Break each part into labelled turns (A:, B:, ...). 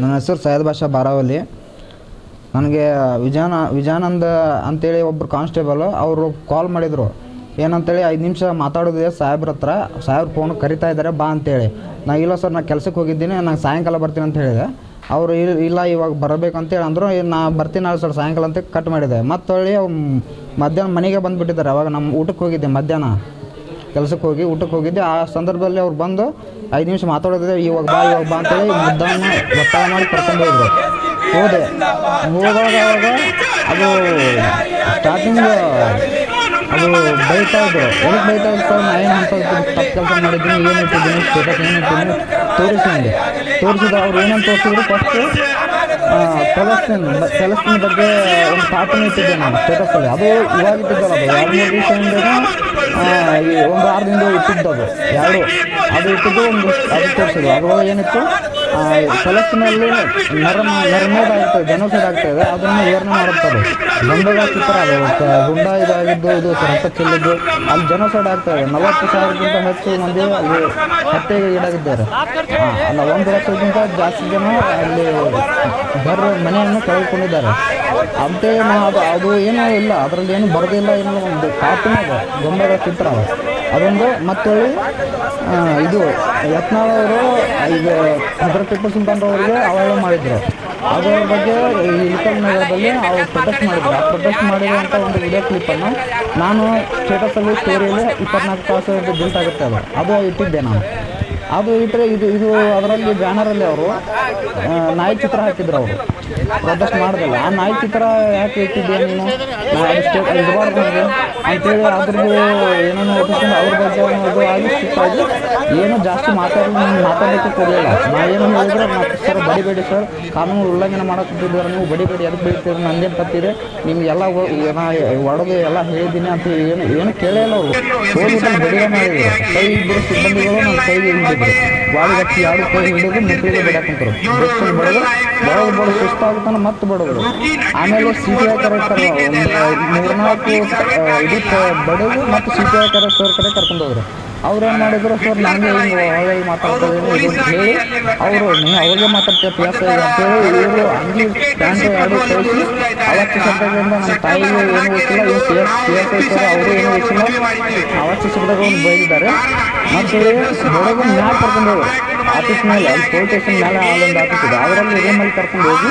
A: ನನ್ನ ಹೆಸರು ಸೈಯದ್ ಬಾಷಾ ಬಾರಾವಲಿ ನನಗೆ ವಿಜಾನ ವಿಜಾನಂದ ಅಂತೇಳಿ ಒಬ್ಬರು ಕಾನ್ಸ್ಟೇಬಲ್, ಅವರು ಕಾಲ್ ಮಾಡಿದರು. ಏನಂತೇಳಿ, ಐದು ನಿಮಿಷ ಮಾತಾಡೋದಿದೆ, ಸಾಹೇಬ್ರ ಹತ್ರ. ಸಾಹೇಬ್ರ ಫೋನ್ ಕರಿತಾ ಇದ್ದಾರೆ ಬಾ ಅಂತೇಳಿ. ನಾ ಇಲ್ಲ ಸರ್, ನಾ ಕೆಲಸಕ್ಕೆ ಹೋಗಿದ್ದೀನಿ ನಾನು ಸಾಯಂಕಾಲ ಬರ್ತೀನಿ ಅಂತ ಹೇಳಿದೆ. ಅವರು ಇಲ್ಲ, ಇವಾಗ ಬರಬೇಕಂತೇಳಿ ಅಂದರು ನಾ ಬರ್ತೀನಿ ನಾಳೆ ಸರ್, ಸಾಯಂಕಾಲ ಅಂತ ಕಟ್ ಮಾಡಿದೆ. ಮತ್ತೆ ಹೊಳ್ಳಿ ಅವ್ರು ಮಧ್ಯಾಹ್ನ ಮನೆಗೆ ಬಂದುಬಿಟ್ಟಿದ್ದಾರೆ, ಅವಾಗ ನಮ್ಮ ಊಟಕ್ಕೆ ಹೋಗಿದ್ದೆ ಮಧ್ಯಾಹ್ನ. ಕೆಲಸಕ್ಕೆ ಹೋಗಿ, ಊಟಕ್ಕೆ ಹೋಗಿದ್ದೆ. ಆ ಸಂದರ್ಭದಲ್ಲಿ ಅವ್ರು ಬಂದು ಐದು ನಿಮಿಷ ಮಾತಾಡೋದಿದೆ, ಇವಾಗ ಬಾ ಇವಾಗ ಬಾ ಅಂತೇಳಿ ಮುದ್ದಾನ ಒತ್ತಾಯ ಮಾಡಿ ಕರ್ಕೊಂಡು ಹೋದ್ರು. ಹೋದೆ. ಹೋದಾಗ ಅದು ಸ್ಟಾರ್ಟಿಂಗ್ ಅದು ಬೈತಾ ಇದ್ರು. ಎಲ್ಲಿ ಬೈತಾ ಇದ್ರು ತಪ್ಪು ಕೆಲಸ ಮಾಡಿದ್ದೀನಿ ಏನು ಇಟ್ಟಿದ್ದೀನಿ ಸ್ಟೇಟಸ್ ಏನು ಇಟ್ಟಿದ್ದೀನಿ ತೋರಿಸಿದೆ ತೋರಿಸಿದ ಅವ್ರು ಏನಂತ ತೋರಿಸಿದ್ರು? ಫಸ್ಟು ಫೆಲಸ್ತೀನ್ ಫೆಲಸ್ತೀನ್ ಬಗ್ಗೆ ಒಂದು ಕಾರ್ಟೂನ್ ಇಟ್ಟಿದ್ದೆ ನಾನು ಸ್ಟೇಟಸಲ್ಲಿ ಅದು ಇವಾಗ ಇಟ್ಟಿದ್ದಲ್ಲ ಅದು. ಎರಡು ಮೂರು ದಿವಸದಿಂದ ಒಂದು ಆರು ಇಟ್ಟಿದ್ದು ಅದು. ಎರಡು ಅದು ಇಟ್ಟಿದ್ದು ಒಂದು ಅದು ತೋರಿಸಿದ್ರು. ಅದ್ರೊಳಗೆ ಏನಿತ್ತು? ಫೆಲಸ್ತೀನಲ್ಲಿ ನರ, ನರ್ಮೇದ ಆಗ್ತದೆ ಜನಸೈಡ್ ಇದೆ, ಅದನ್ನು ವಿವರಣೆ ಮಾಡುತ್ತದೆ ಗಂಡಗ ಚಿತ್ರ ಅದು ಕ- ಗುಂಡ ಇದಾಗಿದ್ದು ಇದು ರಕ್ತ ಚೆಲ್ಲಿದ್ದು, ಅಲ್ಲಿ ಆಗ್ತಾ ಇದೆ. ನಲವತ್ತು ಸಾವಿರಕ್ಕಿಂತ ಹೆಚ್ಚು ಮಂದಿ ಅಲ್ಲಿ ಹತ್ಯೆಗೆ ಈಡಾಗಿದ್ದಾರೆ. ಅಲ್ಲ, ಒಂದು ಲಕ್ಷಕ್ಕಿಂತ ಜಾಸ್ತಿ ಜನ ಅಲ್ಲಿ ಬರ ಮನೆಯನ್ನು ಕಳೆದುಕೊಂಡಿದ್ದಾರೆ ಅಂತೆಯೇ ನಾವು ಅದು ಅದು ಏನೂ ಇಲ್ಲ ಅದರಲ್ಲಿ ಏನು ಬರೋದಿಲ್ಲ ಏನೋ ಒಂದು ಕಾಪಿನಾಗ ಗೊಂಬೆಗಳ ಚಿತ್ರ ಅದೊಂದು ಮತ್ತು ಇದು ಯತ್ನಾಳವರು ಈಗ ಹದ್ರ ಟಿಪ್ಪು ಸುಲ್ತಾನ್ ಅವರಿಗೆ ಅವಹೇಳನ ಮಾಡಿದ್ರು. ಅದರ ಬಗ್ಗೆ ಇಳಕಲ್ ನಗರದಲ್ಲಿ ಅವ್ರು ಪ್ರೊಟೆಸ್ಟ್ ಮಾಡಿದ್ರು. ಆ ಪ್ರೊಟೆಸ್ಟ್ ಮಾಡಿರುವಂಥ ಒಂದು ವಿಡಿಯೋ ಕ್ಲಿಪ್ಪನ್ನು ನಾನು ಸ್ಟೇಟಸಲ್ಲಿ ಸ್ಟೋರಿಯಲ್ಲಿ ಇಪ್ಪತ್ನಾಲ್ಕು ತಾಸು ಬಿಲ್ಟ್ ಆಗುತ್ತೆ ಅದು. ಅದು ಇಟ್ಟಿದ್ದೆ ನಾನು. ಅದು ಇಟ್ಟರೆ ಇದು ಇದು ಅದರಲ್ಲಿ ಬ್ಯಾನರಲ್ಲಿ ಅವರು ನಾಯಿ ಚಿತ್ರ ಹಾಕಿದ್ರು ಅವರು. ಪ್ರೊಟೆಸ್ಟ್ ಮಾಡೋದಿಲ್ಲ. ಆ ನಾಯಿ ಥರ ಯಾಕೆ ಇಟ್ಟಿದ್ದೆ ನೀನು? ಸ್ಟೇಟ್ ಇಡಬಾರ್ದು ನನಗೆ ಅಂತೇಳಿ ಅದ್ರದ್ದು ಏನೋ ಅವ್ರ ಬಗ್ಗೆ ಅದು ಆಗಿ ಸಿಕ್ಕಾಗಿ ಏನು ಜಾಸ್ತಿ ಮಾತಾಡಿ ಮಾತಾಡಲಿಕ್ಕೆ ಕೊಡಲಿಲ್ಲ. ನಾ ಏನು ಹೇಳಿದ್ರೆ ಸರ್, ಬಡಿಬೇಡಿ ಸರ್. ಕಾನೂನು ಉಲ್ಲಂಘನೆ ಮಾಡಕ್ಕಿದ್ದಾರೆ ನೀವು, ಬಡಿಬೇಡಿ ಅದಕ್ಕೆ ಬೀಳ್ತೀರ? ನಂದೇನು ತಪ್ಪಿದೆ? ನಿಮಗೆಲ್ಲ ನಾ ಒಡೆದು ಎಲ್ಲ ಹೇಳಿದ್ದೀನಿ ಅಂತ ಏನು ಏನು ಕೇಳೇ ಇಲ್ಲ ಅವರು. ಹೋಗ್ಬಿಟ್ಟು ಬಡಿಯ ಮಾಡಿದ್ರು. ಕೈ ಇಬ್ಬರು ಸಿಬ್ಬಂದಿಗಳು ನನ್ನ ಕೈಗೆ ಹಿಡಿದ್ರು ವಾಡಿ ಎರಡು ಕೈ ಹಿಡಿದು ಮುಟ್ಟಿಗೆ ಬಿಡಾಕಂತರು ಬಡಿದು ಬಡದು ಬಡದು ಬಡದು ಸುಸ್ತಾಗುತ್ತಾನ ಮತ್ತೆ ಬಡವರು. ಆಮೇಲೆ ಸಿ ಬಿ ಐ ಕರೆಕ್ಟರ್ ಮೂರ್ನಾಲ್ಕು ಇದಕ್ಕೆ ಬಡವರು ಮತ್ತು ಸಿ ಬಿ ಐ ಸರ್ ಕಡೆ ಕರ್ಕೊಂಡು ಹೋದ್ರು. ಅವ್ರು ಏನು ಮಾಡಿದ್ರು ಸರ್ ನನಗೆ ಹಿಂಗೆ ಒಳಗೆ ಮಾತಾಡ್ತಾ ಇದ್ದೀನಿ ಇದು ಅಂತ ಹೇಳಿ ಅವರು ನೀ ಅವಾಗೆ ಮಾತಾಡ್ತೀಯ ಪಿ ಎಸ್ ಐ ಅಂತೇಳಿ ಇವರು ಅಂಗಿ ಪ್ಯಾಂಟ್ ಎರಡು ಕಳಿಸಿ ಅವತ್ತು ಶಬ್ದಗಳಿಂದ ನಮ್ಮ ತಾಯಿಗೆ ಏನು ಗೊತ್ತಿಲ್ಲ ಇವ್ರು ಪಿ ಎಸ್ ಪಿ ಎಸ್ ಅವರು ಏನು ಗೊತ್ತಿಲ್ಲ. ಅವತ್ತು ಶಬ್ದಗಳನ್ನು ಬೈದಿದ್ದಾರೆ. ಮತ್ತು ಬೆಳಗ್ಗೆ ಮ್ಯಾಲೆ ಕರ್ಕೊಂಡು ಹೋಗಿ ಆಫೀಸ್ ಮೇಲೆ ಪೊಲೀಸ್ ಸ್ಟೇಷನ್ ಮೇಲೆ ಆಲೊಂದು ಆಫೀಸ್ ಇದೆ. ಅದರಲ್ಲಿ ರೂಮಲ್ಲಿ ಕರ್ಕೊಂಡು ಹೋಗಿ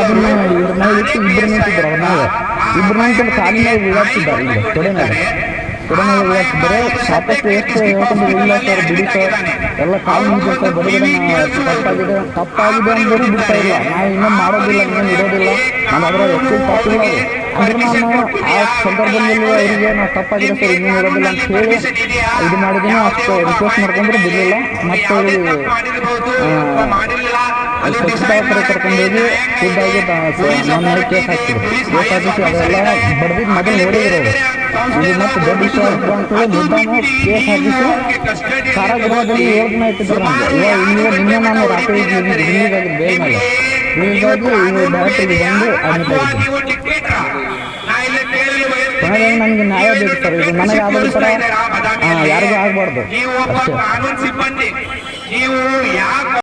A: ಅದನ್ನ ಮೇಲೆ ಇಟ್ಟು ಇಬ್ಬರು ಕಾಲಿನ ಮೇಲೆ ಉಳಾಡ್ತಿದ್ದಾರೆ ಇಲ್ಲಿ ತೊಡೆ ಮೇಲೆ. ತೊಡೆ ಮೇಲೆ ಉಳಾಡ್ತಿದ್ದಾರೆ ಸಾಕಷ್ಟು ಎಷ್ಟು ಹೇಳ್ಕೊಂಡು ಎಲ್ಲ ಕಾಲು ಸರ್ ಬಡಗಡೆ ತಪ್ಪಾಗಿದೆ. ತಪ್ಪಾಗಿದೆ ಅಂದರೂ ಬಿಡ್ತಾ ಇಲ್ಲ. ನಾವು ಮಾಡೋದಿಲ್ಲ ಇನ್ನೇನು ಇರೋದಿಲ್ಲ. ನಮ್ಮ ಅದರ ಹೆಚ್ಚು ಅಂದ್ರೆ ನಾನು ಆ ಸಂದರ್ಭದಲ್ಲಿ ಅವರಿಗೆ ನಾವು ತಪ್ಪಾಗಿದೆ ಸರ್ ಇನ್ನೂ ಇರೋದಿಲ್ಲ ಅಂತ ಹೇಳಿ ಇದು ಮಾಡಿದ್ದೀನಿ ಅಷ್ಟು ರಿಕ್ವೆಸ್ಟ್ ಮಾಡ್ಕೊಂಡ್ರೆ ಬಿಡಲಿಲ್ಲ. ಮತ್ತೆ ಸ್ವಚ್ಛತಾ ಹತ್ರ ಕರ್ಕೊಂಡು ಹೋಗಿ ಖುದ್ದಾಗಿ ನನ್ನ ಮೇಲೆ ಕೇಸ್ ಹಾಕ್ತಿದ್ರು ಕೇಸ್ ಹಾಕಿಸಿ ಅದೆಲ್ಲ ಬಡ್ದಿದ್ದು ಮೊದಲು ನೋಡಿದ್ರು ಇದು ಮತ್ತೆ ದೊಡ್ಡ ವಿಷಯ ಆಯ್ತು ಅಂತೇಳಿ ಮುದ್ದಾನು ಕೇಸ್ ಹಾಕಿಸಿ ಕಾರಾಗೃಹದಲ್ಲಿ ಯೋಜನೆ ಇಟ್ಟಿದ್ರು ನನಗೆ ಇವಾಗ ಇವಾಗ ನಿನ್ನೆ ನಾನು ರಾತ್ರಿ ಬೇಗ ಮೇಲೆ ಡೈರೆಕ್ಟ್ರಿಗೆ ಬಂದು ಆಗಿದ್ದೀನಿ ಕೊನೆಗೆ ನನಗೆ ನ್ಯಾಯ ಬೇಕು ಸರ್. ಇದು ನನಗೆ ಆದರೂ ಸರ ಯಾರಿಗೂ ಆಗಬಾರ್ದು. ಅಷ್ಟೇ.